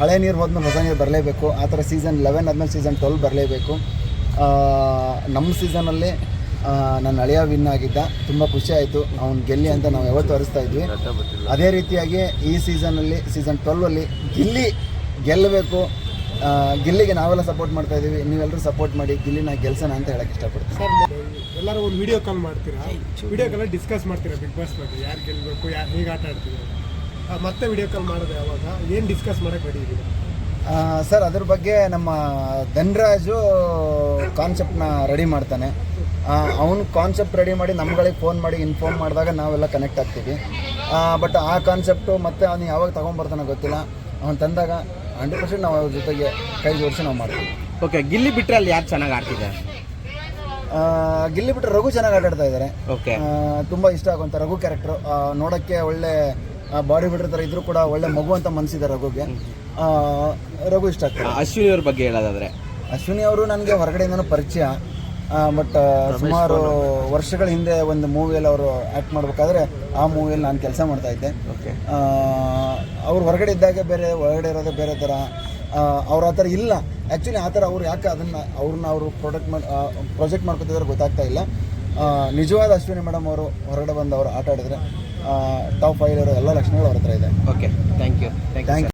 ಹಳೆ ನೀರು ಹೋದ್ಮೇಲೆ ಹೊಸ ನೀರು ಬರಲೇಬೇಕು. ಆ ಥರ ಸೀಸನ್ ಲೆವೆನ್ ಆದಮೇಲೆ ಸೀಸನ್ ಟ್ವೆಲ್ ಬರಲೇಬೇಕು. ನಮ್ಮ ಸೀಸನಲ್ಲಿ ನನ್ನ ಅಳಿಯ ವಿನ್ ಆಗಿದ್ದ. ತುಂಬ ಖುಷಿ ಆಯಿತು. ಅವ್ನು ಗೆಲ್ಲಿ ಅಂತ ನಾವು ಯಾವತ್ತು ಹರಿಸ್ತಾ ಇದ್ವಿ. ಅದೇ ರೀತಿಯಾಗಿ ಈ ಸೀಸನಲ್ಲಿ ಸೀಸನ್ ಟ್ವೆಲ್ವಲ್ಲಿ ಗಿಲ್ಲಿ ಗೆಲ್ಲಬೇಕು ಗಿಲ್ಲಿಗೆ ನಾವೆಲ್ಲ ಸಪೋರ್ಟ್ ಮಾಡ್ತಾ ಇದ್ದೀವಿ. ನೀವೆಲ್ಲರೂ ಸಪೋರ್ಟ್ ಮಾಡಿ ಗಿಲ್ಲಿನ ಗೆಲ್ಸೋಣ ಅಂತ ಹೇಳಕ್ಕೆ ಇಷ್ಟಪಡ್ತೀನಿ. ಸರ್ ಎಲ್ಲರೂ ಒಂದು ವಿಡಿಯೋ ಕಾಲ್ ಮಾಡ್ತೀರಾ? ವಿಡಿಯೋ ಕಾಲ್ ಡಿಸ್ಕಸ್ ಮಾಡ್ತೀರಾ ಬಿಗ್ ಬಾಸ್ ಬಗ್ಗೆ? ಯಾರು ಗೆಲ್ಲಬೇಕು ಯಾರು ಹೇಗೆ ಆಟ ಆಡ್ತಿದ್ರು ಆ, ಮತ್ತೆ ವಿಡಿಯೋ ಕಾಲ್ ಮಾಡಿದೆ ಅವಾಗ ಏನು ಡಿಸ್ಕಸ್ ಮಾಡಕ್ಕೆ ರೆಡಿ ಇದ್ದೀರಾ? ಸರ್ ಅದ್ರ ಬಗ್ಗೆ ನಮ್ಮ ಧನ್ರಾಜು ಕಾನ್ಸೆಪ್ಟ್ನ ರೆಡಿ ಮಾಡ್ತಾನೆ. ಅವನು ಕಾನ್ಸೆಪ್ಟ್ ರೆಡಿ ಮಾಡಿ ನಮ್ಗಳಿಗೆ ಫೋನ್ ಮಾಡಿ ಇನ್ಫಾರ್ಮ್ ಮಾಡಿದಾಗ ನಾವೆಲ್ಲ ಕನೆಕ್ಟ್ ಆಗ್ತೀವಿ. ಬಟ್ ಆ ಕಾನ್ಸೆಪ್ಟು ಮತ್ತು ಅವನು ಯಾವಾಗ ತೊಗೊಂಬರ್ತಾನೆ ಗೊತ್ತಿಲ್ಲ. ಅವ್ನು ತಂದಾಗ ಹಂಡ್ರೆಡ್ ಪರ್ಸೆಂಟ್ ನಾವು ಅವ್ರ ಜೊತೆಗೆ ಕೈ ಜೋಡಿಸಿ ನಾವು ಮಾಡ್ತೀವಿ. ಓಕೆ ಗಿಲ್ಲಿ ಬಿಟ್ಟರೆ ಅಲ್ಲಿ ಯಾರು ಚೆನ್ನಾಗಿ ಆಡ್ತಿದೆ? ಆ, ಗಿಲ್ಲಿ ಬಿಟ್ಟರೆ ರಘು ಚೆನ್ನಾಗಿ ಆಟಾಡ್ತಾ ಇದ್ದಾರೆ ಓಕೆ ತುಂಬ ಇಷ್ಟ ಆಗುವಂಥ ರಘು ಕ್ಯಾರೆಕ್ಟ್ರು ನೋಡೋಕ್ಕೆ ಒಳ್ಳೆ ಬಾಡಿ ಬಿಲ್ಡರ್ ಥರ ಇದ್ರೂ ಕೂಡ ಒಳ್ಳೆ ಮಗು ಅಂತ ಮನಸ್ಸಿದೆ ರಘುಗೆ. ರಘು ಇಷ್ಟ ಆಗ್ತದೆ. ಅಶ್ವಿನಿ ಅವ್ರ ಬಗ್ಗೆ ಹೇಳೋದಾದ್ರೆ. ಅಶ್ವಿನಿ ಅವರು ನನಗೆ ಹೊರಗಡೆಯಿಂದನೂ ಪರಿಚಯ. ಬಟ್ ಸುಮಾರು ವರ್ಷಗಳ ಹಿಂದೆ ಒಂದು ಮೂವಿಯಲ್ಲಿ ಅವರು ಆ್ಯಕ್ಟ್ ಮಾಡಬೇಕಾದ್ರೆ ಆ ಮೂವಿಯಲ್ಲಿ ನಾನು ಕೆಲಸ ಮಾಡ್ತಾ ಇದ್ದೆ. ಅವ್ರು ಹೊರಗಡೆ ಇದ್ದಾಗ ಬೇರೆ ಹೊರಗಡೆ ಇರೋದೇ ಬೇರೆ ಥರ ಅವ್ರು ಆ ಥರ ಇಲ್ಲ. ಆ್ಯಕ್ಚುಲಿ ಆ ಥರ ಅವ್ರು ಯಾಕೆ ಅದನ್ನು ಅವ್ರನ್ನ ಅವರು ಪ್ರೊಡಕ್ಟ್ ಮಾಡಿ ಪ್ರಾಜೆಕ್ಟ್ ಮಾಡ್ಕೊತಿದ್ರೆ ಗೊತ್ತಾಗ್ತಾ ಇಲ್ಲ. ನಿಜವಾದ ಅಶ್ವಿನಿ ಮೇಡಮ್ ಅವರು ಹೊರಗಡೆ ಬಂದು ಅವರು ಆಟ ಆಡಿದ್ರೆ ಟಾಪ್ ಫೈವ್ ಇರೋ ಎಲ್ಲ ಲಕ್ಷಣಗಳು ಅವ್ರ ಹತ್ರ ಇದೆ. Okay thank you thank you